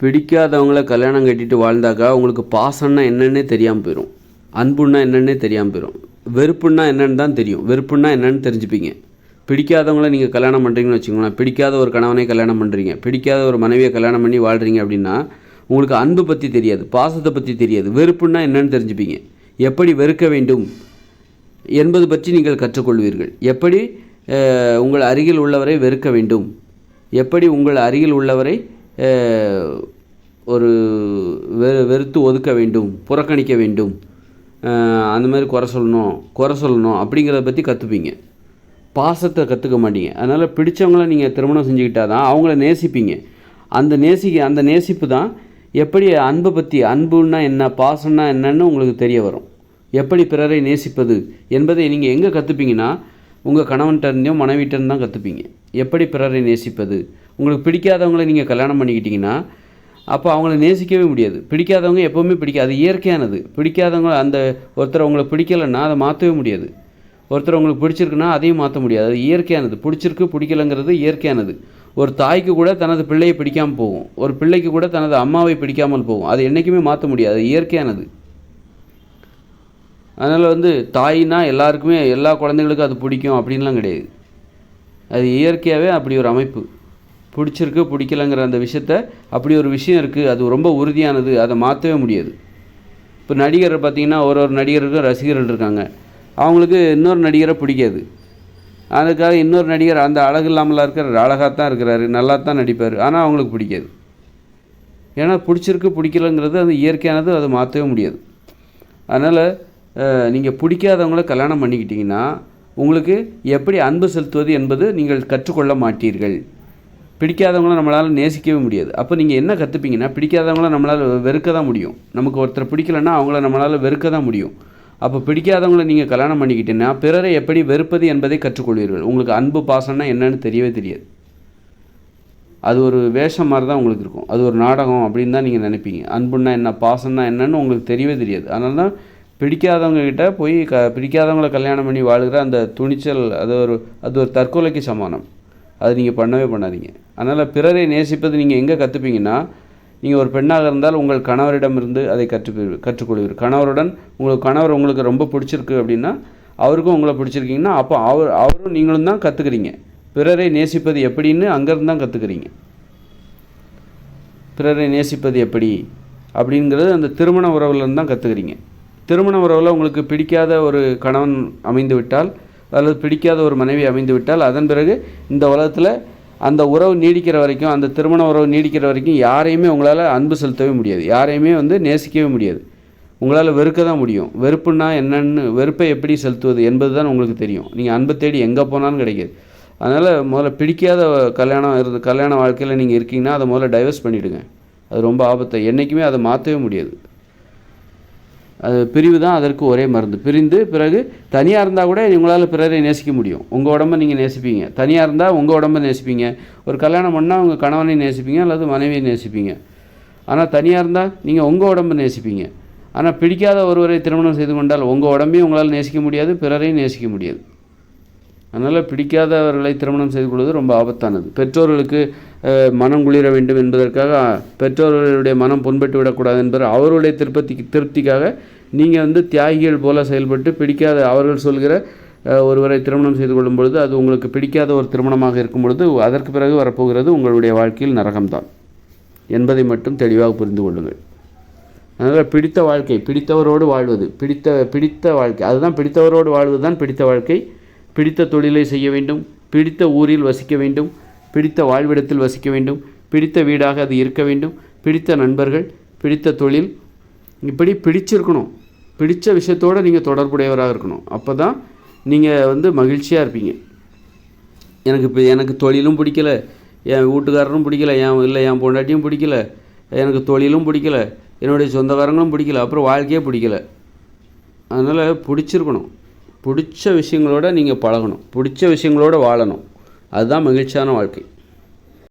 பிடிக்காதவங்கள கல்யாணம் கட்டிட்டு வாழ்ந்தாக்கா உங்களுக்கு பாசம்னா என்னன்னே தெரியாமல் போயிடும் அன்புன்னா என்னன்னே தெரியாமல் போயிடும் வெறுப்புன்னா என்னன்னு தான் தெரியும். வெறுப்புன்னா என்னன்னு தெரிஞ்சுப்பீங்க. பிடிக்காதவங்கள நீங்கள் கல்யாணம் பண்ணுறீங்கன்னு வச்சுக்கோங்களேன். பிடிக்காத ஒரு கணவனை கல்யாணம் பண்ணுறீங்க பிடிக்காத ஒரு மனைவியை கல்யாணம் பண்ணி வாழ்கிறீங்க அப்படின்னா உங்களுக்கு அன்பு பற்றி தெரியாது. பாசத்தை பற்றி தெரியாது. வெறுப்புன்னா என்னன்னு தெரிஞ்சுப்பீங்க. எப்படி வெறுக்க வேண்டும் என்பது பற்றி நீங்கள் கற்றுக்கொள்வீர்கள். எப்படி உங்கள் அருகில் உள்ளவரை வெறுக்க வேண்டும். எப்படி உங்கள் அருகில் உள்ளவரை ஒரு வெ வெறுத்து ஒதுக்க வேண்டும் புறக்கணிக்க வேண்டும். அந்த மாதிரி குறை சொல்லணும் குறை சொல்லணும் அப்படிங்கிறத பற்றி கற்றுப்பீங்க பாசத்தை கற்றுக்க மாட்டீங்க. அதனால் பிடிச்சவங்கள நீங்கள் திருமணம் செஞ்சுக்கிட்டா தான் அவங்கள நேசிப்பீங்க. அந்த நேசிக்க அந்த நேசிப்பு தான் எப்படி அன்பை பற்றி அன்புன்னா என்ன பாசம்னா என்னன்னு உங்களுக்கு தெரிய வரும். எப்படி பிறரை நேசிப்பது என்பதை நீங்கள் எங்கே கற்றுப்பீங்கன்னா உங்கள் கணவன்கிட்ட இருந்தும் தான் கற்றுப்பீங்க எப்படி பிறரை நேசிப்பது உங்களுக்கு பிடிக்காதவங்கள நீங்கள் கல்யாணம் பண்ணிக்கிட்டிங்கன்னா அப்போ அவங்கள நேசிக்கவே முடியாது. பிடிக்காதவங்க எப்போவுமே பிடிக்காது அது இயற்கையானது. பிடிக்காதவங்க அந்த ஒருத்தர் அவங்கள பிடிக்கலைன்னா அதை மாற்றவே முடியாது. ஒருத்தர் உங்களுக்கு பிடிச்சிருக்குன்னா அதையும் மாற்ற முடியாது. அது இயற்கையானது. பிடிச்சிருக்கு பிடிக்கலங்கிறது இயற்கையானது. ஒரு தாய்க்கு கூட தனது பிள்ளையை பிடிக்காமல் போகும். ஒரு பிள்ளைக்கு கூட தனது அம்மாவை பிடிக்காமல் போகும். அது என்றைக்குமே மாற்ற முடியாது. இயற்கையானது. அதனால் வந்து தாய்னா எல்லாருக்குமே எல்லா குழந்தைங்களுக்கும் அது பிடிக்கும் அப்படின்லாம் கிடையாது. அது இயற்கையாகவே அப்படி ஒரு அமைப்பு. பிடிச்சிருக்கு பிடிக்கலங்கிற அந்த விஷயத்த அப்படி ஒரு விஷயம் இருக்குது அது ரொம்ப உறுதியானது. அதை மாற்றவே முடியாது. இப்போ நடிகர் பார்த்திங்கன்னா ஒரு ஒரு நடிகருக்கும் ரசிகர்கள் இருக்காங்க. அவங்களுக்கு இன்னொரு நடிகரை பிடிக்காது. அதுக்காக இன்னொரு நடிகர் அந்த அழகு இல்லாமலாம் இருக்கிற அழகாக தான் இருக்கிறாரு. நல்லா தான் நடிப்பார். ஆனால் அவங்களுக்கு பிடிக்காது. ஏன்னா பிடிச்சிருக்கு பிடிக்கலங்கிறது அது இயற்கையானது. அதை மாற்றவே முடியாது. அதனால் நீங்கள் பிடிக்காதவங்கள கல்யாணம் பண்ணிக்கிட்டிங்கன்னா உங்களுக்கு எப்படி அன்பு செலுத்துவது என்பது நீங்கள் கற்றுக்கொள்ள மாட்டீர்கள். பிடிக்காதவங்கள நம்மளால் நேசிக்கவே முடியாது. அப்போ நீங்கள் என்ன கற்றுப்பீங்கன்னா பிடிக்காதவங்கள நம்மளால் வெறுக்க தான் முடியும். நமக்கு ஒருத்தர் பிடிக்கலன்னா அவங்கள நம்மளால் வெறுக்க தான் முடியும். அப்போ பிடிக்காதவங்கள நீங்கள் கல்யாணம் பண்ணிக்கிட்டீங்கன்னா பிறரை எப்படி வெறுப்பது என்பதை கற்றுக்கொள்வீர்கள். உங்களுக்கு அன்பு பாசம்னா என்னன்னு தெரியவே தெரியாது. அது ஒரு வேஷம் மாதிரி தான் உங்களுக்கு இருக்கும். அது ஒரு நாடகம் அப்படின்னு தான் நீங்கள் நினைப்பீங்க. அன்புன்னா என்ன பாசம்னா என்னன்னு உங்களுக்கு தெரியவே தெரியாது. அதனால தான் பிடிக்காதவங்கக்கிட்ட போய் க பிடிக்காதவங்கள கல்யாணம் பண்ணி வாழுகிற அந்த துணிச்சல் அது ஒரு அது ஒரு தற்கொலைக்கு சமானம். அது நீங்கள் பண்ணவே பண்ணாதீங்க. அதனால் பிறரை நேசிப்பது நீங்கள் எங்கே கற்றுப்பீங்கன்னா நீங்கள் ஒரு பெண்ணாக இருந்தால் உங்கள் கணவரிடமிருந்து அதை கற்று கற்றுக்கொள்வீர். கணவருடன் உங்களுக்கு கணவர் உங்களுக்கு ரொம்ப பிடிச்சிருக்கு அப்படின்னா அவருக்கும் உங்களை பிடிச்சிருக்கீங்கன்னா அப்போ அவர் அவரும் நீங்களும் தான் கற்றுக்குறீங்க பிறரை நேசிப்பது எப்படின்னு அங்கேருந்து தான் கற்றுக்குறீங்க பிறரை நேசிப்பது எப்படி? அப்படிங்கிறது அந்த திருமண உறவுலேருந்து தான் கற்றுக்குறீங்க திருமண உறவில் உங்களுக்கு பிடிக்காத ஒரு கணவன் அமைந்து விட்டால் அல்லது பிடிக்காத ஒரு மனைவி அமைந்து விட்டால் அதன் பிறகு இந்த உலகத்தில் அந்த உறவு நீடிக்கிற வரைக்கும் அந்த திருமண உறவு நீடிக்கிற வரைக்கும் யாரையுமே உங்களால் அன்பு செலுத்தவே முடியாது. யாரையுமே வந்து நேசிக்கவே முடியாது. உங்களால் வெறுக்க தான் முடியும். வெறுப்புன்னா என்னென்னு வெறுப்பை எப்படி செலுத்துவது என்பது தான் உங்களுக்கு தெரியும். நீங்கள் அன்பை தேடி எங்கே போனாலும் கிடைக்காது. அதனால் முதல்ல பிடிக்காத கல்யாணம் இருந்து கல்யாண வாழ்க்கையில் நீங்கள் இருக்கீங்கன்னா அதை முதல்ல டைவர்ஸ் பண்ணிவிடுங்க அது ரொம்ப ஆபத்தை. என்றைக்குமே அதை மாற்றவே முடியாது. அது பிரிவு தான் அதற்கு ஒரே மருந்து. பிரிந்து பிறகு தனியாக இருந்தால் கூட உங்களால் பிறரை நேசிக்க முடியும். உங்கள் உடம்ப நீங்கள் நேசிப்பீங்க. தனியாக இருந்தால் உங்கள் உடம்ப நேசிப்பீங்க. ஒரு கல்யாணம் பண்ணால் உங்கள் கணவனை நேசிப்பீங்க அல்லது மனைவியை நேசிப்பீங்க. ஆனால் தனியாக இருந்தால் நீங்கள் உங்கள் உடம்ப நேசிப்பீங்க. ஆனால் பிடிக்காத ஒருவரை திருமணம் செய்து கொண்டால் உங்கள் உடம்பையும் உங்களால் நேசிக்க முடியாது பிறரையும் நேசிக்க முடியாது. அதனால் பிடிக்காதவர்களை திருமணம் செய்து கொள்வது ரொம்ப ஆபத்தானது. பெற்றோர்களுக்கு மனம் குளிர வேண்டும் என்பதற்காக பெற்றோர்களுடைய மனம் புண்பட்டு விடக்கூடாது என்பது அவருடைய திருப்பதி திருப்திக்காக நீங்கள் வந்து தியாகிகள் போல செயல்பட்டு பிடிக்காத அவர்கள் சொல்கிற ஒருவரை திருமணம் செய்து கொள்ளும் பொழுது அது உங்களுக்கு பிடிக்காத ஒரு திருமணமாக இருக்கும் பொழுது அதற்கு பிறகு வரப்போகிறது உங்களுடைய வாழ்க்கையில் நரகம்தான். என்பதை மட்டும் தெளிவாக புரிந்து கொள்ளுங்கள். அதனால் பிடித்த வாழ்க்கை பிடித்தவரோடு வாழ்வது பிடித்த பிடித்த வாழ்க்கை அதுதான் பிடித்தவரோடு வாழ்வது தான் பிடித்த வாழ்க்கை. பிடித்த தொழிலை செய்ய வேண்டும் பிடித்த ஊரில் வசிக்க வேண்டும் பிடித்த வாழ்விடத்தில் வசிக்க வேண்டும். பிடித்த வீடாக அது இருக்க வேண்டும். பிடித்த நண்பர்கள் பிடித்த தொழில். இப்படி பிடிச்சிருக்கணும். பிடித்த விஷயத்தோடு நீங்கள் தொடர்புடையவராக இருக்கணும். அப்போ தான் நீங்கள் வந்து மகிழ்ச்சியாக இருப்பீங்க. எனக்கு இப்போ எனக்கு தொழிலும் பிடிக்கல. என் வீட்டுக்காரரும் பிடிக்கல. என் இல்லை என் பொண்டாட்டியும் பிடிக்கல. எனக்கு தொழிலும் பிடிக்கல. என்னுடைய சொந்தக்காரங்களும் பிடிக்கல. அப்புறம் வாழ்க்கையே பிடிக்கல. அதனால் பிடிச்சிருக்கணும். பிடிச்ச விஷயங்களோட நீங்கள் பழகணும். பிடிச்ச விஷயங்களோட வாழணும். அதுதான் மகிழ்ச்சியான வாழ்க்கை.